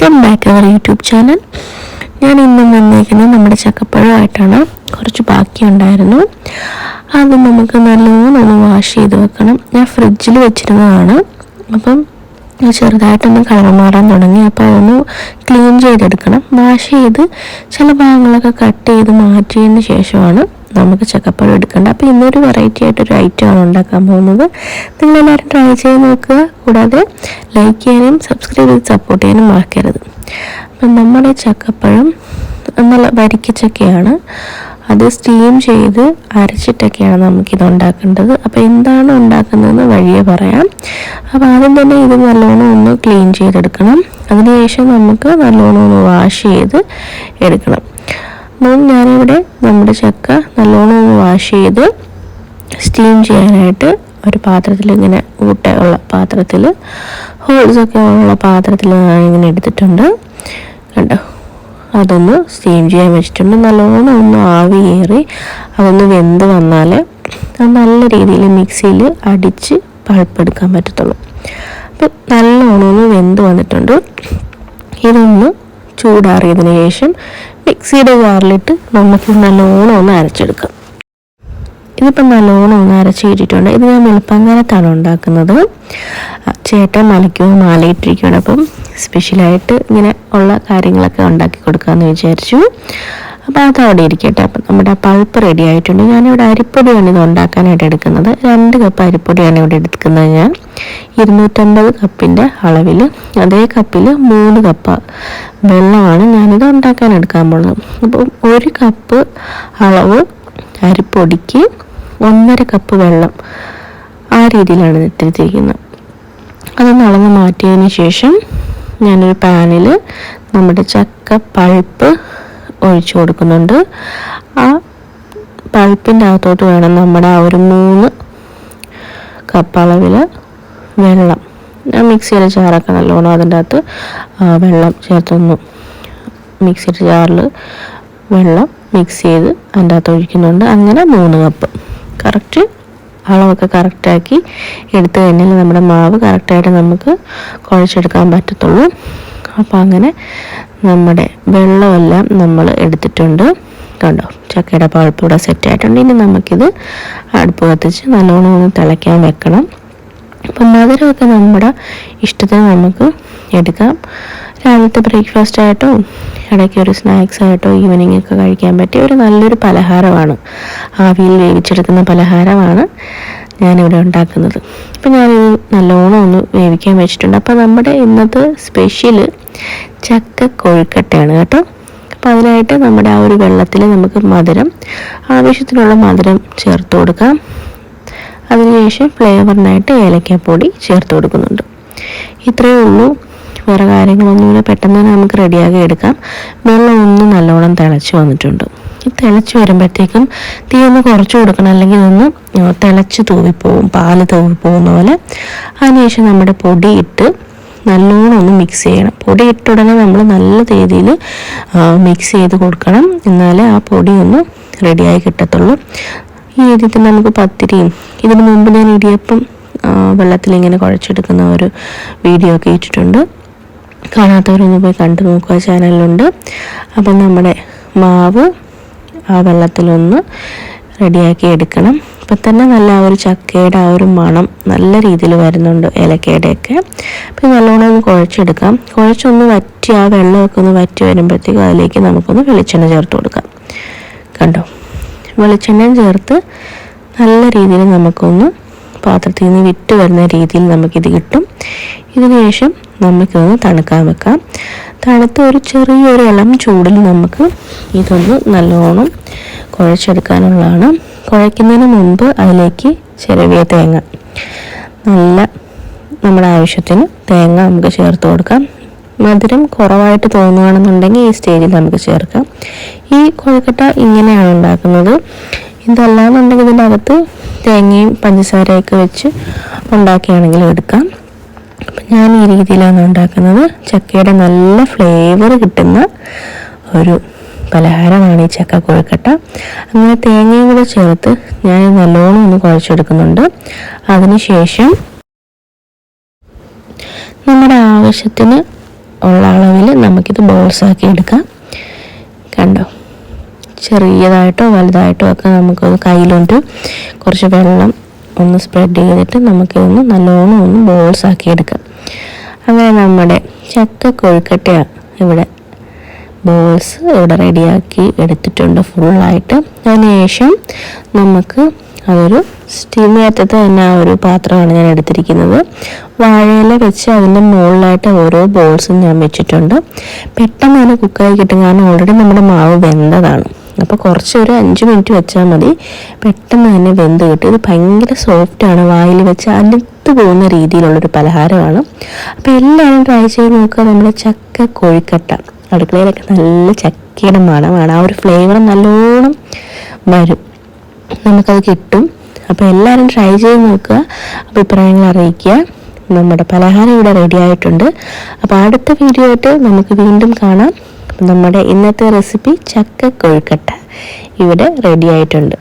Welcome back our YouTube channel ഞാൻ ഇന്നും വന്നിരിക്കുന്നത് നമ്മുടെ ചക്കപ്പഴമായിട്ടാണ്. കുറച്ച് ബാക്കിയുണ്ടായിരുന്നു അത് നമുക്ക് നല്ലോണം ഒന്ന് വാഷ് ചെയ്ത് വെക്കണം. ഞാൻ ഫ്രിഡ്ജിൽ വെച്ചിരുന്നതാണ്. അപ്പം ചെറുതായിട്ടൊന്ന് കളർ മാറാൻ തുടങ്ങി. അപ്പോൾ അതൊന്ന് ക്ലീൻ ചെയ്തെടുക്കണം. വാഷ് ചെയ്ത് ചില ഭാഗങ്ങളൊക്കെ കട്ട് ചെയ്ത് മാറ്റിയതിന് ശേഷമാണ് നമുക്ക് ചക്കപ്പഴം എടുക്കേണ്ട. അപ്പോൾ ഇന്നൊരു വെറൈറ്റി ആയിട്ടൊരു ഐറ്റമാണ് ഉണ്ടാക്കാൻ പോകുന്നത്. നിങ്ങളെല്ലാവരും ട്രൈ ചെയ്ത് നോക്കുക. കൂടാതെ ലൈക്ക് ചെയ്യാനും സബ്സ്ക്രൈബ് ചെയ്ത് സപ്പോർട്ട് ചെയ്യാനും മറക്കരുത്. അപ്പം നമ്മുടെ ചക്കപ്പഴം നല്ല വരിക്കച്ചക്കയാണ് അത് സ്റ്റീം ചെയ്ത് അരച്ചിട്ടൊക്കെയാണ് നമുക്കിത് ഉണ്ടാക്കേണ്ടത്. അപ്പോൾ എന്താണ് ഉണ്ടാക്കുന്നതെന്ന് വഴിയെ പറയാം. അപ്പോൾ ആദ്യം തന്നെ ഇത് നല്ലോണം ഒന്ന് ക്ലീൻ ചെയ്തെടുക്കണം. അതിനുശേഷം നമുക്ക് നല്ലോണം ഒന്ന് വാഷ് ചെയ്ത് എടുക്കണം. അപ്പം ഞാനിവിടെ നമ്മുടെ ചക്ക നല്ലോണം ഒന്ന് വാഷ് ചെയ്ത് സ്റ്റീം ചെയ്യാനായിട്ട് ഒരു പാത്രത്തിൽ ഇങ്ങനെ ഊട്ട ഉള്ള പാത്രത്തിൽ ഹോൾസൊക്കെ ഉള്ള പാത്രത്തിൽ ഇങ്ങനെ എടുത്തിട്ടുണ്ട്. കണ്ടോ? അതൊന്ന് സ്റ്റീം ചെയ്യാൻ വെച്ചിട്ടുണ്ട്. നല്ലോണം ഒന്ന് ആവി കയറി അതൊന്ന് വെന്ത് വന്നാൽ അത് നല്ല രീതിയിൽ മിക്സിയിൽ അടിച്ച് പഴുപ്പെടുക്കാൻ പറ്റത്തുള്ളൂ. അപ്പം നല്ലോണം ഒന്ന് വെന്ത് വന്നിട്ടുണ്ട്. ഇതൊന്ന് ചൂടാറിയതിന് ശേഷം മിക്സിയുടെ ജാറിലിട്ട് നമുക്ക് നല്ലോണം ഒന്ന് അരച്ചെടുക്കാം. ഇതിപ്പം നല്ലോണം ഒന്ന് അരച്ച് കിട്ടിയിട്ടുണ്ട് ഇത് ഞാൻ വെളുപ്പങ്ങാനത്താണ് ഉണ്ടാക്കുന്നത്. ചേട്ടൻ മലയ്ക്കും മാലയിട്ടിരിക്കുകയാണ് അപ്പം സ്പെഷ്യലായിട്ട് ഇങ്ങനെ ഉള്ള കാര്യങ്ങളൊക്കെ ഉണ്ടാക്കി കൊടുക്കാമെന്ന് വിചാരിച്ചു. അപ്പോൾ അത് അവിടെ ഇരിക്കട്ടെ. അപ്പം നമ്മുടെ പഴുപ്പ് റെഡി ആയിട്ടുണ്ട്. ഞാനിവിടെ അരിപ്പൊടിയാണ് ഇത് ഉണ്ടാക്കാനായിട്ട് എടുക്കുന്നത്. രണ്ട് കപ്പ് അരിപ്പൊടിയാണ് ഇവിടെ എടുക്കുന്നത് ഞാൻ. ഇരുന്നൂറ്റമ്പത് കപ്പിന്റെ അളവിൽ അതേ കപ്പിൽ മൂന്ന് കപ്പ് വെള്ളമാണ് ഞാനിത് ഉണ്ടാക്കാൻ എടുക്കാൻ പോകുന്നത് അപ്പോൾ ഒരു കപ്പ് അളവ് അരിപ്പൊടിക്ക് ഒന്നര കപ്പ് വെള്ളം ആ രീതിയിലാണ് ഇട്ടിരിക്കുന്നത്. അതൊന്ന് അളന്ന് മാറ്റിയതിന് ശേഷം ഞാനൊരു പാനിൽ നമ്മുടെ ചക്ക പഴുപ്പ് ഒഴിച്ചു കൊടുക്കുന്നുണ്ട്. ആ പഴുപ്പിന്റെ അകത്തോട്ട് വേണം നമ്മുടെ ആ ഒരു മൂന്ന് കപ്പ് അളവിൽ വെള്ളം. ഞാൻ ജാറൊക്കെ നല്ലോണം അതിന്റെ അകത്ത് വെള്ളം ചേർത്തൊന്ന് മിക്സിയുടെ ജാറിൽ വെള്ളം മിക്സ് ചെയ്ത് അതിന്റെ അകത്ത് ഒഴിക്കുന്നുണ്ട്. അങ്ങനെ മൂന്ന് കപ്പ് കറക്റ്റ് അളവൊക്കെ കറക്റ്റാക്കി എടുത്തു കഴിഞ്ഞാൽ നമ്മുടെ മാവ് കറക്റ്റായിട്ട് നമുക്ക് കുഴച്ചെടുക്കാൻ പറ്റത്തുള്ളൂ. അപ്പോൾ അങ്ങനെ നമ്മുടെ വെള്ളമെല്ലാം നമ്മൾ എടുത്തിട്ടുണ്ട്. കണ്ടോ? ചക്കയുടെ പഴുപ്പ് ഇവിടെ സെറ്റായിട്ടുണ്ട് ഇനി നമുക്കിത് അടുപ്പ് കത്തിച്ച് നല്ലോണം ഒന്ന് തിളയ്ക്കാൻ വെക്കണം. അപ്പം മധുരമൊക്കെ നമ്മുടെ ഇഷ്ടത്തിന് നമുക്ക് എടുക്കാം. രാവിലത്തെ ബ്രേക്ക്ഫാസ്റ്റ് ആയിട്ടോ ഇടയ്ക്ക് ഒരു സ്നാക്സ് ആയിട്ടോ ഈവനിങ് ഒക്കെ കഴിക്കാൻ പറ്റിയ ഒരു നല്ലൊരു പലഹാരമാണ്. ആവിയിൽ വേവിച്ചെടുക്കുന്ന പലഹാരമാണ് ഞാനിവിടെ ഉണ്ടാക്കുന്നത്. അപ്പം ഞാനിത് നല്ലോണം ഒന്ന് വേവിക്കാൻ വെച്ചിട്ടുണ്ട്. അപ്പോൾ നമ്മുടെ ഇന്നത്തെ സ്പെഷ്യൽ ചക്ക കൊഴുക്കട്ടയാണ് കേട്ടോ. അപ്പോൾ അതിനായിട്ട് നമ്മുടെ ആ ഒരു വെള്ളത്തിൽ നമുക്ക് മധുരം ആവശ്യത്തിനുള്ള മധുരം ചേർത്ത് കൊടുക്കാം. അതിനുശേഷം ഫ്ലേവറിനായിട്ട് ഏലക്കാപ്പൊടി ചേർത്ത് കൊടുക്കുന്നുണ്ട്. ഇത്രയേ ഉള്ളൂ. വേറെ കാര്യങ്ങളൊന്നുമില്ല പെട്ടെന്ന് തന്നെ നമുക്ക് റെഡിയാക്കി എടുക്കാം. വെള്ളം ഒന്ന് നല്ലോണം തിളച്ച് വന്നിട്ടുണ്ട്. തിളച്ച് വരുമ്പോഴത്തേക്കും തീ ഒന്ന് കുറച്ച് കൊടുക്കണം. അല്ലെങ്കിൽ ഇതൊന്ന് തിളച്ച് തൂവിപ്പോവും. പാൽ തൂവിപ്പോകുന്ന പോലെ. അതിനുശേഷം നമ്മുടെ പൊടി ഇട്ട് നല്ലോണം ഒന്ന് മിക്സ് ചെയ്യണം. പൊടി ഇട്ട ഉടനെ നമ്മൾ നല്ല രീതിയിൽ മിക്സ് ചെയ്ത് കൊടുക്കണം. എന്നാലേ ആ പൊടി ഒന്ന് റെഡിയായി കിട്ടത്തുള്ളൂ. ഈ രീതിയിൽ നമുക്ക് പത്തിരിയും ഇതിനു മുമ്പ് ഞാൻ ഇടിയപ്പം വെള്ളത്തിൽ ഇങ്ങനെ കുഴച്ചെടുക്കുന്ന ഒരു വീഡിയോ ഒക്കെ ഇട്ടിട്ടുണ്ട്. കാണാത്തവരൊന്ന് പോയി കണ്ടു നോക്കുക. ചാനലിലുണ്ട്. അപ്പം നമ്മുടെ മാവ് ആ വെള്ളത്തിലൊന്ന് റെഡിയാക്കി എടുക്കണം. ഇപ്പം തന്നെ നല്ല ആ ഒരു ചക്കയുടെ ആ ഒരു മണം നല്ല രീതിയിൽ വരുന്നുണ്ട് ഏലക്കയുടെയൊക്കെ. അപ്പം നല്ലോണം ഒന്ന് കുഴച്ചെടുക്കാം. കുഴച്ചൊന്ന് വറ്റി ആ വെള്ളമൊക്കെ ഒന്ന് വറ്റി വരുമ്പോഴത്തേക്കും അതിലേക്ക് നമുക്കൊന്ന് വെളിച്ചെണ്ണ ചേർത്ത് കൊടുക്കാം. കണ്ടോ? വെളിച്ചെണ്ണയും ചേർത്ത് നല്ല രീതിയിൽ നമുക്കൊന്ന് പാത്രത്തിൽ നിന്ന് വിട്ട് വരുന്ന രീതിയിൽ നമുക്കിത് കിട്ടും. ഇതിനുശേഷം നമുക്കൊന്ന് തണുക്കാൻ വെക്കാം. തണുത്ത ഒരു ചെറിയൊരു ഇളം ചൂടിൽ നമുക്ക് ഇതൊന്ന് നല്ലോണം കുഴച്ചെടുക്കാനുള്ളതാണ്. കുഴയ്ക്കുന്നതിന് മുമ്പ് അതിലേക്ക് ചെറിയ തേങ്ങ. നല്ല നമ്മുടെ ആവശ്യത്തിന് തേങ്ങ നമുക്ക് ചേർത്ത് കൊടുക്കാം. മധുരം കുറവായിട്ട് തോന്നുകയാണെന്നുണ്ടെങ്കിൽ ഈ സ്റ്റേജിൽ നമുക്ക് ചേർക്കാം. ഈ കുഴക്കട്ട ഇങ്ങനെയാണ് ഉണ്ടാക്കുന്നത്. ഇതല്ലാന്നുണ്ടെങ്കിൽ ഇതിന്റെ അകത്ത് തേങ്ങയും പഞ്ചസാരയൊക്കെ വെച്ച് ഉണ്ടാക്കിയാണെങ്കിലും എടുക്കാം. ഞാൻ ഈ രീതിയിലാണ് ഉണ്ടാക്കുന്നത്. ചക്കയുടെ നല്ല ഫ്ലേവർ കിട്ടുന്ന ഒരു പലഹാരമാണ് ഈ ചക്ക കൊഴുക്കട്ട. അങ്ങനെ തേങ്ങയും കൂടെ ചേർത്ത് ഞാൻ നല്ലോണം ഒന്ന് കുഴച്ചെടുക്കുന്നുണ്ട്. അതിനുശേഷം നമ്മുടെ ആവശ്യത്തിന് ഉള്ള അളവിൽ നമുക്കിത് ബോൾസാക്കി എടുക്കാം. കണ്ടോ? ചെറിയതായിട്ടോ വലുതായിട്ടോ ഒക്കെ നമുക്കൊന്ന് കയ്യിലുണ്ട്. കുറച്ച് വെള്ളം ഒന്ന് സ്പ്രെഡ് ചെയ്തിട്ട് നമുക്കിതൊന്ന് നല്ലോണം ഒന്ന് ബോൾസ് ആക്കി എടുക്കാം. അങ്ങനെ നമ്മുടെ ചക്ക കൊഴുക്കട്ടയാണ് ഇവിടെ ബോൾസ് ഇവിടെ റെഡിയാക്കി എടുത്തിട്ടുണ്ട് ഫുള്ളായിട്ട് അതിനുശേഷം നമുക്ക് അതൊരു സ്റ്റീം തന്നെ ആ ഒരു പാത്രമാണ് ഞാൻ എടുത്തിരിക്കുന്നത്. വാഴയില വെച്ച് അതിന്റെ മുകളിലായിട്ട് ഓരോ ബോൾസും ഞാൻ വെച്ചിട്ടുണ്ട്. പെട്ടെന്ന് തന്നെ കുക്കായി കിട്ടും. കാരണം ഓൾറെഡി നമ്മുടെ മാവ് വെന്തതാണ്. അപ്പോൾ കുറച്ച് ഒരു അഞ്ച് മിനിറ്റ് വെച്ചാൽ മതി. പെട്ടെന്ന് തന്നെ വെന്ത് കിട്ടും. ഇത് ഭയങ്കര സോഫ്റ്റാണ് വായിൽ വെച്ച് അലുത്ത് പോകുന്ന രീതിയിലുള്ളൊരു പലഹാരമാണ്. അപ്പോൾ എല്ലാവരും ട്രൈ ചെയ്ത് നോക്കുക. നമ്മുടെ ചക്ക കോഴിക്കട്ട. അടുക്കളയിലൊക്കെ നല്ല ചക്കയുടെ മണമാണ്. ആ ഒരു ഫ്ലേവർ നല്ലോണം വരും. നമുക്കത് കിട്ടും. അപ്പോൾ എല്ലാവരും ട്രൈ ചെയ്ത് നോക്കുക. അഭിപ്രായങ്ങൾ അറിയിക്കുക. നമ്മുടെ പലഹാരം ഇവിടെ റെഡി ആയിട്ടുണ്ട്. അപ്പോൾ അടുത്ത വീഡിയോ ആയിട്ട് നമുക്ക് വീണ്ടും കാണാം. നമ്മുടെ ഇന്നത്തെ റെസിപ്പി ചക്ക കൊഴുക്കട്ട ഇവിടെ റെഡി ആയിട്ടുണ്ട്.